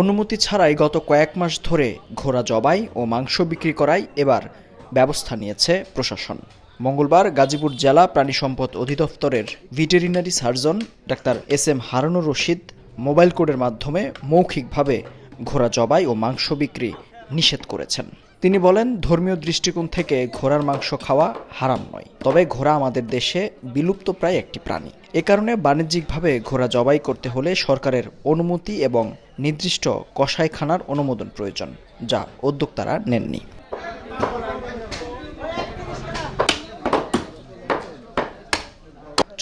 অনুমতি ছাড়াই গত কয়েক মাস ধরে ঘোড়া জবাই ও মাংস বিক্রি করায় এবার ব্যবস্থা নিয়েছে প্রশাসন। মঙ্গলবার গাজীপুর জেলা প্রাণী সম্পদ অধিদপ্তরের veterinary surgeon doctor S M Haranur Rashid mobile কোডের মাধ্যমে মৌখিকভাবে ঘোড়া জবাই ও মাংস বিক্রি নিষেধ করেছেন। তিনি বলেন, ধর্মীয় দৃষ্টিকোণ থেকে ঘোড়ার মাংস খাওয়া হারাম নয়। তবে ঘোড়া আমাদের দেশে বিলুপ্ত প্রায় একটি প্রাণী। এ কারণে বাণিজ্যিকভাবে ঘোড়া জবাই করতে হলে সরকারের অনুমতি এবং নির্দিষ্ট কষাইখানার অনুমোদন প্রয়োজন, যা উদ্যোক্তারা নেননি।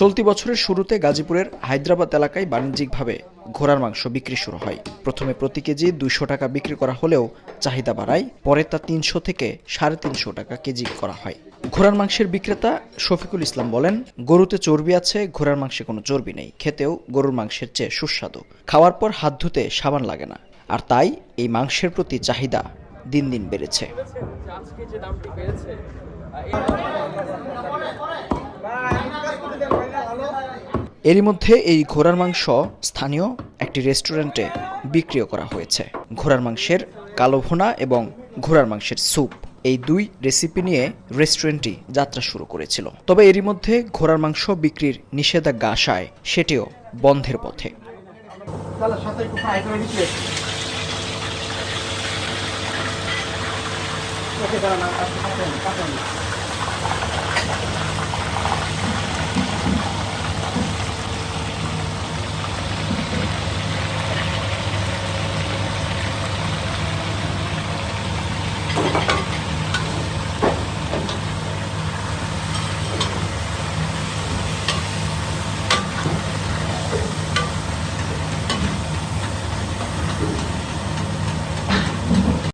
চলতি বছরের শুরুতে গাজীপুরের হায়দ্রাবাদ এলাকায় বাণিজ্যিকভাবে ঘোড়ার মাংস বিক্রি শুরু হয়। প্রথমে প্রতি কেজি দুইশো টাকা বিক্রি করা হলেও চাহিদা বাড়ায়, পরে তা তিনশো থেকে সাড়ে তিনশো টাকা কেজি করা হয়। ঘোড়ার মাংসের বিক্রেতা শফিকুল ইসলাম বলেন, গরুতে চর্বি আছে, ঘোড়ার মাংসে কোনো চর্বি নেই, খেতেও গরুর মাংসের চেয়ে সুস্বাদু। খাওয়ার পর হাত ধুতে সাবান লাগে না। আর তাই এই মাংসের প্রতি চাহিদা দিন দিন বেড়েছে আজকে যে দামটি বেড়েছে এরই মধ্যে এই ঘোড়ার মাংস স্থানীয় একটি রেস্টুরেন্টে বিক্রিও করা হয়েছে। ঘোড়ার মাংসের কালো ভোনা এবং ঘোড়ার মাংসের স্যুপ এই দুই রেসিপি নিয়ে রেস্টুরেন্টটি যাত্রা শুরু করেছিল। তবে এরই মধ্যে ঘোড়ার মাংস বিক্রির নিষেধাজ্ঞা আসায় সেটিও বন্ধের পথে।